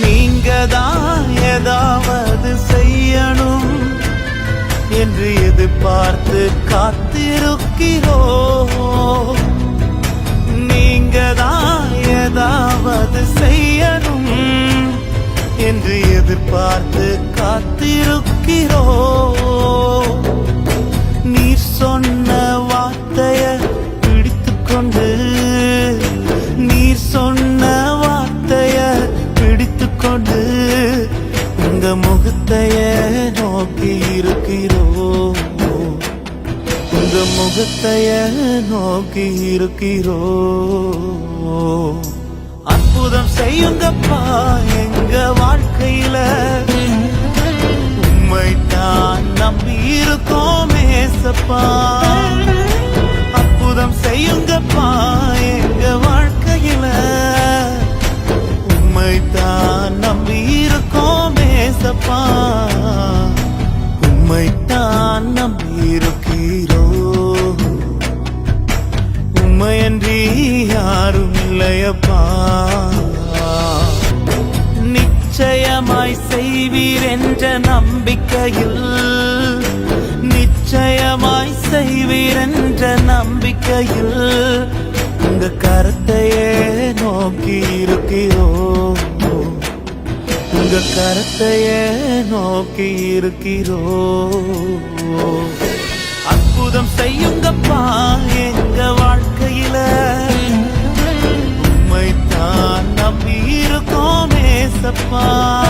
நீங்க தான் ஏதாவது செய்யணும் என்று எதிர்பார்த்து காத்திருக்கிறோ. நீங்க தான் ஏதாவது செய்யணும் என்று எதிர்பார்த்து முகத்தைய நோக்கி இருக்கிறோம்? உங்க முகத்தைய நோக்கி இருக்கிறோம்? அற்புதம் செய்யுங்கப்பா எங்க வாழ்க்கையில. உண்மை தான் நம்பி இருக்கோம் ஏசப்பா அற்புதம் செய்யுங்கப்பா அப்பா உம்மைத்தான் தான் இருக்கிறோ. உம்மையன்றி யாரும் இல்லையப்பா. நிச்சயமாய் செய்வீர் என்ற நம்பிக்கையில் நிச்சயமாய் செய்வீர் என்ற நம்பிக்கையில் உங்க கருத்தையே நோக்கி இருக்கிறோம். உங்க கரத்தைய நோக்கி இருக்கிறோ. அற்புதம் செய்யுங்கப்பா எங்க வாழ்க்கையில. உண்மைத்தான் நம்பி இருக்கோம் ஏசப்பா.